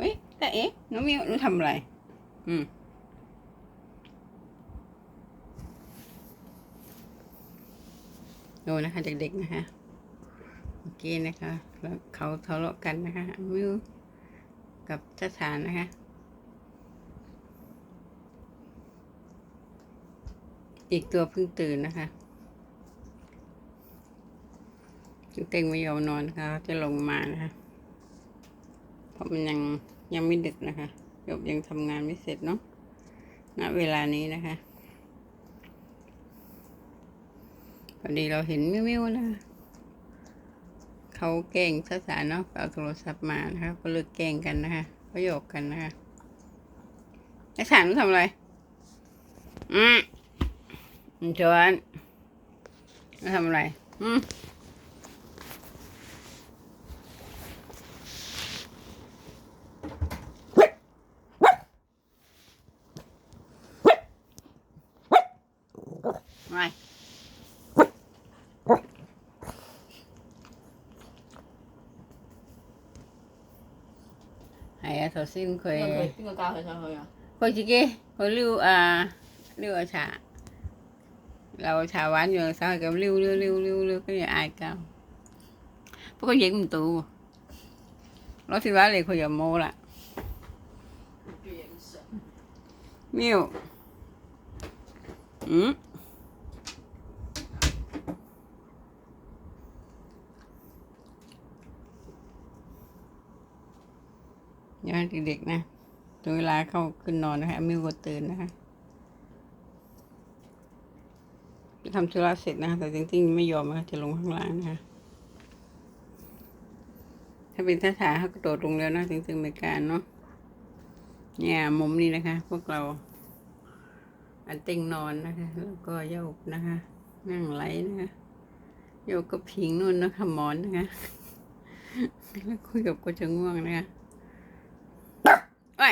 เอ้ยแต่เอ๊ะน้องมิวหนูทำอะไร อืมดูนะคะเด็กๆนะคะเมื่อกี้นะคะแล้วเขาทะเลาะกันนะคะมิวกับทศานนะคะอีกตัวเพิ่งตื่นนะคะเต็งไม่ยอมนอนนะคะจะลงมานะคะ ราะมันยังยังไม่ดึกนะคะยบยังทำงานไม่เสร็จเนาะณเวลานี้นะคะพอดีเราเห็นมิวๆนะเขาแกล้งภาษาเนาะเอาโทรศัพท์มานะคะก็เลิกแกล้งกันนะคะก็โยกกันนะคะไอ้สารทำอะไรอืมจวนทำอะไร อืม ngoài 係啊，頭先佢邊個教佢上去啊？佢自己佢撩啊撩個茶，留茶玩住手係咁撩撩撩撩撩，跟住嗌交。不過影唔到喎，攞電話嚟佢又冇啦。喵，嗯。 อย่าให้เด็กๆนะถึงเวลาเข้าขึ้นนอนนะคะมิวก็ตื่นนะคะทำธุระเสร็จนะคะแต่จริงๆไม่ยอมนะคะจะลงข้างล่างนะคะถ้าเป็นท่าทางเขากระโดดลงแล้วนะจริงๆไม่การเนาะเนี่ยมุมนี้นะคะ พวกเรา อันเต็งนอนนะคะ แล้วก็โยกนะคะ นั่งไหลนะคะโยกกับพิงนู่นนะคะหมอนนะคะแล้วคุยกับก็จะง่วงนะคะไว้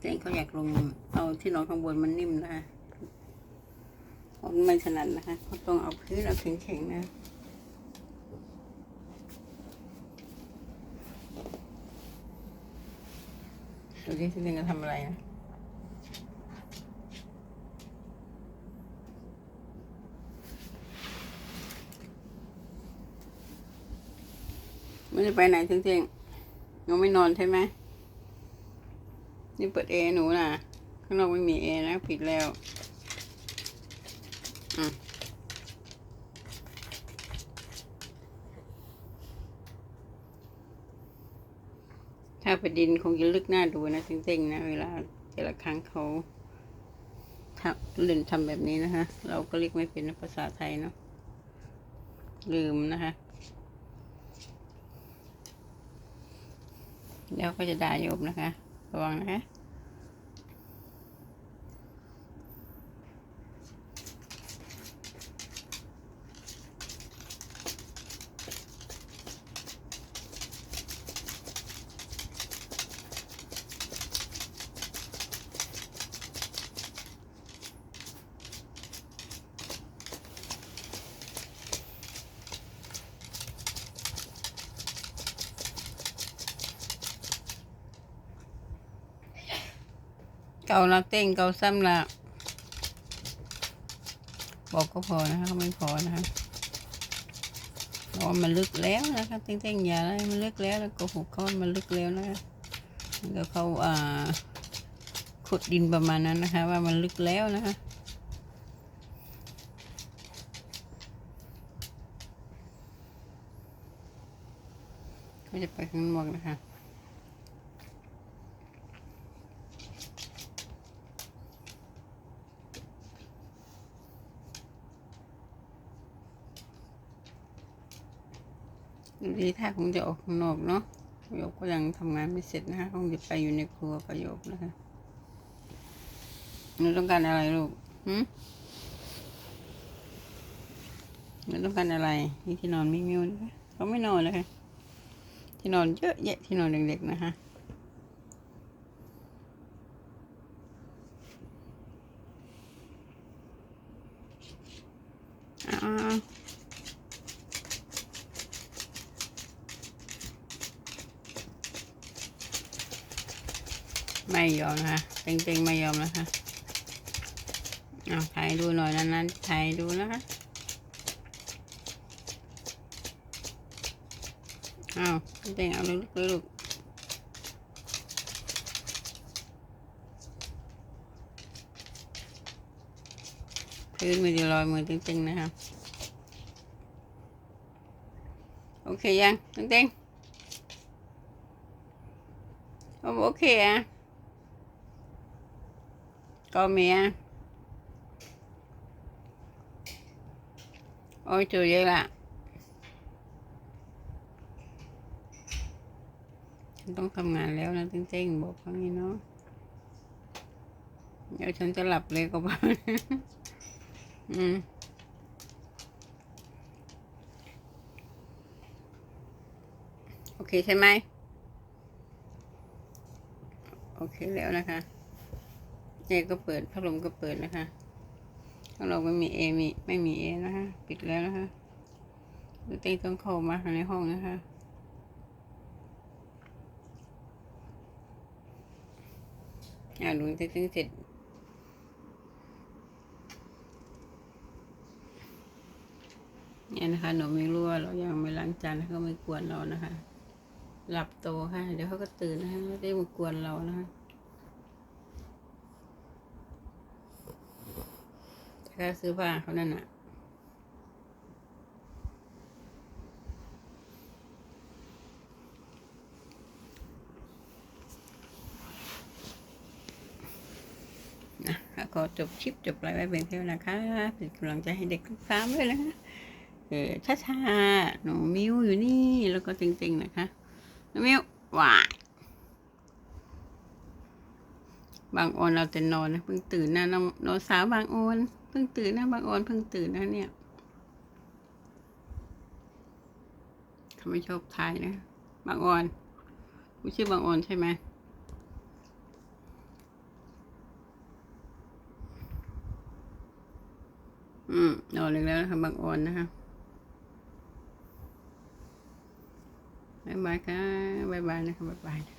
เต็งเขาอยากลงเอาที่นอนข้างบนมันนิ่มนะคะเพราะมันไม่ถนัดนะคะเขาต้องเอาพื้นเอาแข็งๆนะดูที่ที่นึงจะทำอะไรนะไม่ได้ไปไหนจริงๆยังไม่นอนใช่ไหม นี่เปิดแอหนูนะข้างนอกไม่มีแอนะปิดแล้วอืมถ้าไปดินคงจะลึกหน้าดูนะจริงๆนะ เวลาแต่ละครั้งเขาทำเล่นทำแบบนี้นะคะ เราก็เรียกไม่เป็นภาษาไทยเนาะลืมนะคะเดี๋ยวก็จะด่าโยมนะคะ ระวังนะ เกาละเต้งเกาซ้ำละบอกก็พอนะคะไม่พอนะคะเพราะมันลึกแล้วนะคะเต้งๆอย่าอะไรมันลึกแล้วแล้วก็หุกเขามันลึกแล้วนะคะแล้วเขาอ่าขุดดินประมาณนั้นนะคะ ว่ามันลึกแล้วนะคะก็จะไปข้างนอกนะคะ ดีถ้าคงจะออกข้างนอกเนาะโยกก็ยังทำงานไม่เสร็จนะคะคงจะไปอยู่ในครัวกับโยกนะคะหนูต้องการอะไรลูกหืมหนูต้องการอะไรนี่ที่นอนไม่มิวนะคะเขาไม่นอนเลยค่ะที่นอนเยอะแยะที่นอนเด็กๆนะคะอ้า ไม่ยอมนะคะเต็งๆไม่ยอมนะคะเอาถ่ายดูหน่อยนั้นๆถ่ายดูนะคะเอาเต็งเอาลูกลูกพื้นมือจะลอยมือเต็งๆนะคะโอเคยังเต็งๆโอเคอะ ก็เมียโอ้ยจูเยอะละฉันต้องทำงานแล้วนะเต้งๆบอกเขางี้เนาะเดี๋ยวฉันจะหลับเลยก็บ้าอืมโอเคใช่ไหมโอเคแล้วนะคะ เจก็เปิดพัดลมก็เปิดนะคะถ้าเราไม่มีเอมีไม่มีเอนะคะปิดแล้วนะคะดูเต้ต้องเข้ามาในห้องนะคะอ่าดูเต้ตึงเสร็จเนี่ยนะคะหนูไม่รู้ว่าเรายังไม่ล้างจานแล้วก็ไม่กวนเรานะคะ หลับโตค่ะ เดี๋ยวเขาก็ตื่นนะคะไม่ได้มากวนเรานะคะ ค่าซื้อผ้าเขานั่นน่ะนะก็จบคลิปจบไลฟ์ไว้เป็นเท่านะคะเป็นกำลังใจให้เด็กทุกสามด้วยนะคะเออช้าๆหนูมิวอยู่นี่ แล้วก็จริงๆนะคะหนูมิวหวาบางออนเราจะนอนนะเพิ่งตื่นนะน้องน้องสาวบางออน พิ่งตื่นนะบางออนเพิ่งตื่นนะเนี่ยเขาไม่ชอบทายนะบางออนกูชื่อบางออนใช่ไหมอืมนอนอีกแล้วนะคะบางออนนะคะบายบายค่ะบายบายนะคะบายบาย